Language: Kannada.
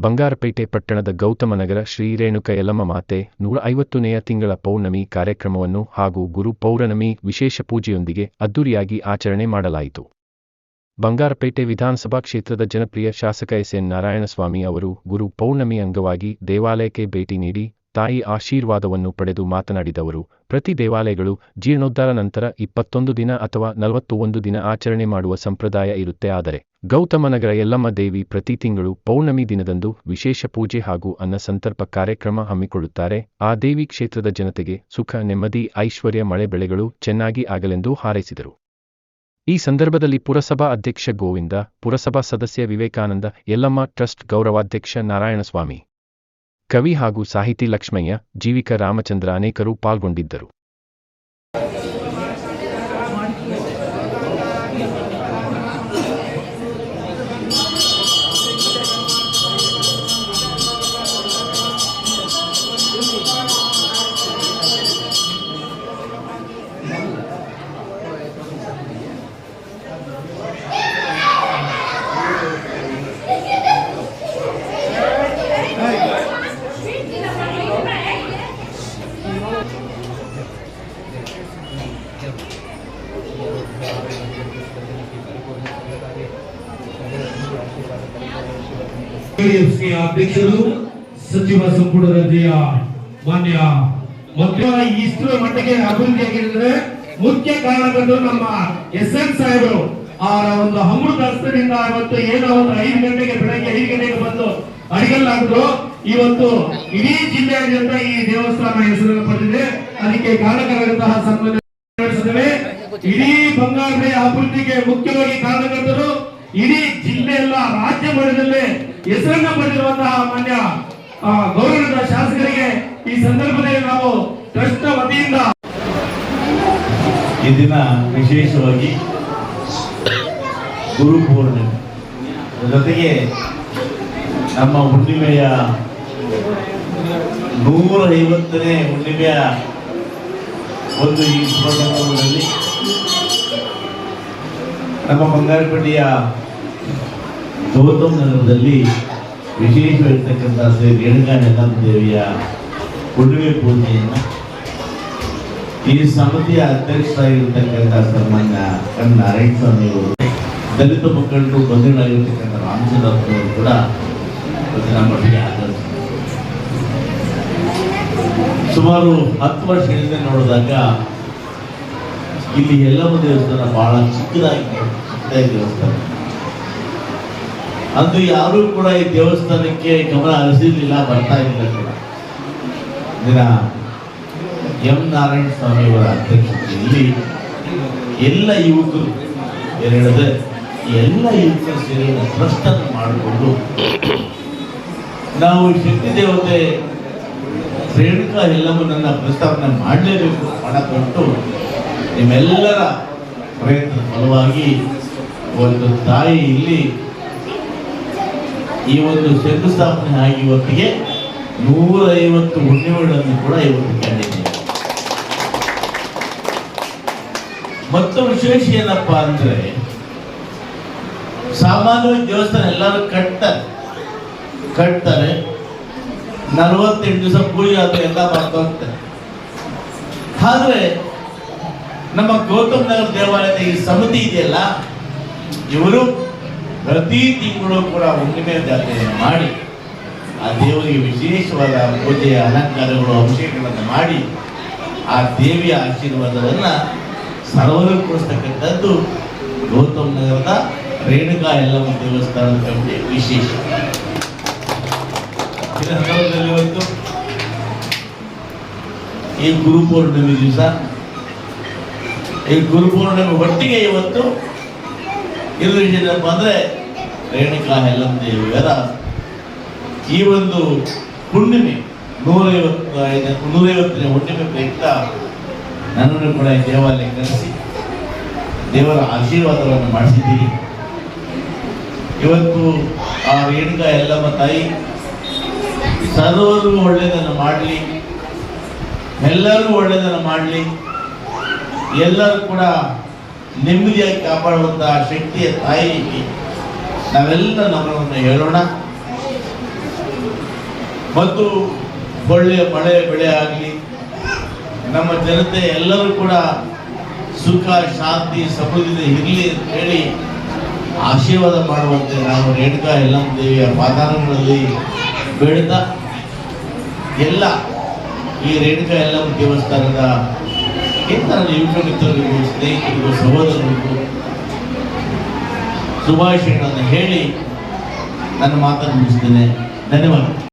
ಬಂಗಾರಪೇಟೆ ಪಟ್ಟಣದ ಗೌತಮನಗರ ಶ್ರೀ ರೇಣುಕ ಯಲಮ್ಮ ಮಾತೆ ನೂರ ಐವತ್ತನೆಯ ತಿಂಗಳ ಪೌರ್ಣಮಿ ಕಾರ್ಯಕ್ರಮವನ್ನು ಹಾಗೂ ಗುರು ಪೌರ್ಣಮಿ ವಿಶೇಷ ಪೂಜೆಯೊಂದಿಗೆ ಅದ್ದೂರಿಯಾಗಿ ಆಚರಣೆ ಮಾಡಲಾಯಿತು. ಬಂಗಾರಪೇಟೆ ವಿಧಾನಸಭಾ ಕ್ಷೇತ್ರದ ಜನಪ್ರಿಯ ಶಾಸಕ ಎಸ್ ಎನ್ ನಾರಾಯಣಸ್ವಾಮಿ ಅವರು ಗುರು ಪೌರ್ಣಮಿ ಅಂಗವಾಗಿ ದೇವಾಲಯಕ್ಕೆ ಭೇಟಿ ನೀಡಿ ತಾಯಿ ಆಶೀರ್ವಾದವನ್ನು ಪಡೆದು ಮಾತನಾಡಿದವರು. ಪ್ರತಿ ದೇವಾಲಯಗಳು ಜೀರ್ಣೋದ್ಧಾರ ನಂತರ ಇಪ್ಪತ್ತೊಂದು ದಿನ ಅಥವಾ ನಲವತ್ತೊಂದು ದಿನ ಆಚರಣೆ ಮಾಡುವ ಸಂಪ್ರದಾಯ ಇರುತ್ತೆ. ಆದರೆ ಗೌತಮನಗರ ಯಲ್ಲಮ್ಮ ದೇವಿ ಪ್ರತಿ ತಿಂಗಳು ಪೌರ್ಣಮಿ ದಿನದಂದು ವಿಶೇಷ ಪೂಜೆ ಹಾಗೂ ಅನ್ನ ಸಂತರ್ಪ ಕಾರ್ಯಕ್ರಮ ಹಮ್ಮಿಕೊಳ್ಳುತ್ತಾರೆ. ಆ ದೇವಿ ಕ್ಷೇತ್ರದ ಜನತೆಗೆ ಸುಖ, ನೆಮ್ಮದಿ, ಐಶ್ವರ್ಯ, ಮಳೆ ಬೆಳೆಗಳು ಚೆನ್ನಾಗಿ ಆಗಲೆಂದು ಹಾರೈಸಿದರು. ಈ ಸಂದರ್ಭದಲ್ಲಿ ಪುರಸಭಾ ಅಧ್ಯಕ್ಷ ಗೋವಿಂದ, ಪುರಸಭಾ ಸದಸ್ಯ ವಿವೇಕಾನಂದ, ಯಲ್ಲಮ್ಮ ಟ್ರಸ್ಟ್ ಗೌರವಾಧ್ಯಕ್ಷ ನಾರಾಯಣಸ್ವಾಮಿ, ಕವಿ ಹಾಗೂ ಸಾಹಿತಿ ಲಕ್ಷ್ಮಯ್ಯ, ಜೀವಿಕ ರಾಮಚಂದ್ರ ಅನೇಕರು ಪಾಲ್ಗೊಂಡಿದ್ದರು. ಅಧ್ಯಕ್ಷರು ಸಚಿವ ಸಂಪುಟ ದರ್ಜೆಯ ಮಾನ್ಯ ಮತ್ತು ಇಷ್ಟರ ಮಟ್ಟಿಗೆ ಅಭಿವೃದ್ಧಿ ಆಗಿದ್ರೆ ಮುಖ್ಯ ಕಾರಣಗಳು ನಮ್ಮ ಎಸ್ ಎನ್ ಸಾಹೇಬರು ಅವರ ಒಂದು ಅಮೃತ ಹಸ್ತದಿಂದ ಇವತ್ತು ಏನೋ ಒಂದು ಐದು ಗಂಟೆಗೆ ಬೆಳಗ್ಗೆ ಐದು ಗಂಟೆಗೆ ಬಂದು ಅಡಿಗಲ್ಲಾದ್ರು ಇವತ್ತು ಇಡೀ ಜಿಲ್ಲೆಯಾದ್ಯಂತ ಈ ದೇವಸ್ಥಾನ ಹೆಸರನ್ನು ಪಡೆದಿದೆ ಅದಕ್ಕೆ ಕಾರಣಕರಾದಂತಹ ಸಂಬಂಧ ಇಡೀ ಬಂಗಾರದ ಅಭಿವೃದ್ಧಿಗೆ ಮುಖ್ಯವಾಗಿ ಕಾರಣಕರ್ತರು ಇಡೀ ಜಿಲ್ಲೆಯಲ್ಲ ರಾಜ್ಯ ಮಟ್ಟದಲ್ಲೇ ಹೆಸರನ್ನು ಪಡೆದಿರುವಂತಹ ಮಾನ್ಯ ಗೌರವದ ಶಾಸಕರಿಗೆ ಈ ಸಂದರ್ಭದಲ್ಲಿ ನಾವು ಟ್ರಸ್ಟ್ ವತಿಯಿಂದ ಈ ವಿಶೇಷವಾಗಿ ಗುರು ಪೂರ್ಣಿಮೆ. ಜೊತೆಗೆ ನಮ್ಮ ಹುಣ್ಣಿಮೆಯ ನೂರ ಐವತ್ತನೇ ಹುಣ್ಣಿಮೆಯ ಒಂದು ಈ ಶುಭ ಸಂದರ್ಭದಲ್ಲಿ ನಮ್ಮ ಬಂಗಾರಪೇಟೆಯ ಗೌತಮ್ ನಗರದಲ್ಲಿ ವಿಶೇಷವಾಗಿರ್ತಕ್ಕಂಥ ಶ್ರೀ ರೇಣುಕಾ ಯಲ್ಲಮ್ಮ ದೇವಿಯ ಹುಣ್ಣಿಮೆ ಪೂಜೆಯನ್ನು ಈ ಸಮಿತಿಯ ಅಧ್ಯಕ್ಷರಾಗಿರ್ತಕ್ಕಂಥ ಸನ್ಮಾನ್ಯ ಎನ್ ನಾರಾಯಣ ಸ್ವಾಮಿ ಅವರು, ದಲಿತ ಮಕ್ಕಳು ಬಂಧುಗಳಾಗಿರ್ತಕ್ಕಂಥ ರಾಮಚಂದ್ರ ಕೂಡ ಮಟ್ಟಿಗೆ ಸುಮಾರು ಹತ್ತು ವರ್ಷ ಹಿಂದೆ ನೋಡಿದಾಗ ಇಲ್ಲಿ ಎಲ್ಲಮ್ಮ ದೇವಸ್ಥಾನ ಬಹಳ ಚಿಕ್ಕದಾಗಿ ಚಿಕ್ಕದಾಗಿ ದೇವಸ್ಥಾನ ಅಂದು ಯಾರೂ ಕೂಡ ಈ ದೇವಸ್ಥಾನಕ್ಕೆ ಗಮನ ಹರಿಸಿರ್ಲಿಲ್ಲ, ಬರ್ತಾ ಇರಲಿಲ್ಲ ಕೂಡ ದಿನ ಎಂ ನಾರಾಯಣ ಸ್ವಾಮಿಯವರ ಅಧ್ಯಕ್ಷತೆಯಲ್ಲಿ ಎಲ್ಲ ಯುವಕರು ಎರಡದೆ ಎಲ್ಲ ಯುವಕರು ಸೇರಿ ಟ್ರಸ್ಟ್ ಅನ್ನು ಮಾಡಿಕೊಂಡು ನಾವು ಶಕ್ತಿ ದೇವತೆ ರೇಣುಕಾ ಎಲ್ಲವನ್ನ ಪ್ರಸ್ತಾವನೆ ಮಾಡಲೇಬೇಕು ಹಣ ಕೊಟ್ಟು ನಿಮ್ಮೆಲ್ಲರ ಪ್ರಯತ್ನ ಫಲವಾಗಿ ಒಂದು ತಾಯಿ ಇಲ್ಲಿ ಈ ಒಂದು ಶಂಕುಸ್ಥಾಪನೆ ಆಗಿ ಇವತ್ತಿಗೆ ನೂರೈವತ್ತು ಹುಣ್ಣಿಮೆಗಳನ್ನು ಕೂಡ ಇವತ್ತು ಕಂಡಿದೆ ಮತ್ತು ವಿಶೇಷ ಏನಪ್ಪ ಅಂದ್ರೆ ಸಾಮಾನ್ಯವಾಗಿ ದೇವಸ್ಥಾನ ಎಲ್ಲರೂ ಕಟ್ತಾರೆ. ಕಟ್ತಾರೆ. ನಲವತ್ತೆಂಟು ದಿವಸ ಪೂಜೆ ಅದು ಎಲ್ಲ ಬರ್ತಂತೆ ಆದ್ರೆ ನಮ್ಮ ಗೌತಮ್ ನಗರ ದೇವಾಲಯದ ಈ ಸಮಿತಿ ಇದೆಯಲ್ಲ, ಇವರು ಪ್ರತಿ ತಿಂಗಳು ಕೂಡ ಹುಣ್ಣಿಮೆ ಜಾತ್ರೆಯನ್ನು ಮಾಡಿ, ಆ ದೇವರಿಗೆ ವಿಶೇಷವಾದ ಪೂಜೆಯ ಅಲಂಕಾರಗಳು, ಅಭಿಷೇಕಗಳನ್ನು ಮಾಡಿ, ಆ ದೇವಿಯ ಆಶೀರ್ವಾದವನ್ನ ಸರ್ವರು ಕೊಡಿಸ್ತಕ್ಕಂಥದ್ದು ಗೌತಮ್ ನಗರದ ರೇಣುಕಾ ಎಲ್ಲಮ್ಮ ದೇವಸ್ಥಾನದ ವಿಶೇಷ. ಸಂದರ್ಭದಲ್ಲಿ ಇವತ್ತು ಈ ಗುರು ಪೂರ್ಣಿಮೆ ದಿವಸ, ಈ ಗುರು ಪೂರ್ಣಿಮೆ ಒಟ್ಟಿಗೆ ಇವತ್ತು ಇಲ್ಲಿ ಏನಪ್ಪ ಅಂದ್ರೆ ರೇಣುಕಾ ವೇದ, ಈ ಒಂದು ಹುಣ್ಣಿಮೆ ನೂರೈವತ್ತು ನೂರೈವತ್ತನೇ ಹುಣ್ಣಿಮೆ ಪ್ರಯುಕ್ತ ನನ್ನನ್ನು ಕೂಡ ಈ ದೇವಾಲಯ ಕರೆಸಿ, ದೇವರ ಆಶೀರ್ವಾದವನ್ನು ಮಾಡಿಸಿದ್ದೀರಿ. ಇವತ್ತು ಆ ರೇಣುಕಾ ಎಲ್ಲಮ್ಮ ತಾಯಿ ಸರ್ವರು ಒಳ್ಳೆಯದನ್ನು ಮಾಡಲಿ. ಎಲ್ಲರೂ ಒಳ್ಳೆಯದನ್ನು ಮಾಡಲಿ. ಎಲ್ಲರೂ ಕೂಡ ನೆಮ್ಮದಿಯಾಗಿ ಕಾಪಾಡುವಂತಹ ಶಕ್ತಿಯ ತಾಯಿಗೆ ನಾವೆಲ್ಲ ನಮ್ಮನ್ನು ಹೇಳೋಣ. ಮತ್ತು ಒಳ್ಳೆಯ ಮಳೆ ಬೆಳೆ ಆಗಲಿ, ನಮ್ಮ ಜನತೆ ಎಲ್ಲರೂ ಕೂಡ ಸುಖ, ಶಾಂತಿ, ಸಮೃದ್ಧಿ ಇರಲಿ ಅಂತ ಹೇಳಿ ಆಶೀರ್ವಾದ ಮಾಡುವಂತೆ ನಾವು ರೇಣುಕಾ ಎಲ್ಲಮ್ಮ ದೇವಿಯ ಪಾದಾರಗಳಲ್ಲಿ ಬೇಡ್ತಾ ಎಲ್ಲ ಈ ರೇಣುಕಾ ಎಲ್ಲ ದೇವಸ್ಥಾನದ ಎಲ್ಲ ಯುವಕ ಮಿತ್ರರಿಗೂ, ಸ್ನೇಹಿತರಿಗೂ, ಸಹೋದರರಿಗೂ ಶುಭಾಶಯಗಳನ್ನು ಹೇಳಿ ನನ್ನ ಮಾತನ್ನು ಮುಗಿಸ್ತೇನೆ. ಧನ್ಯವಾದ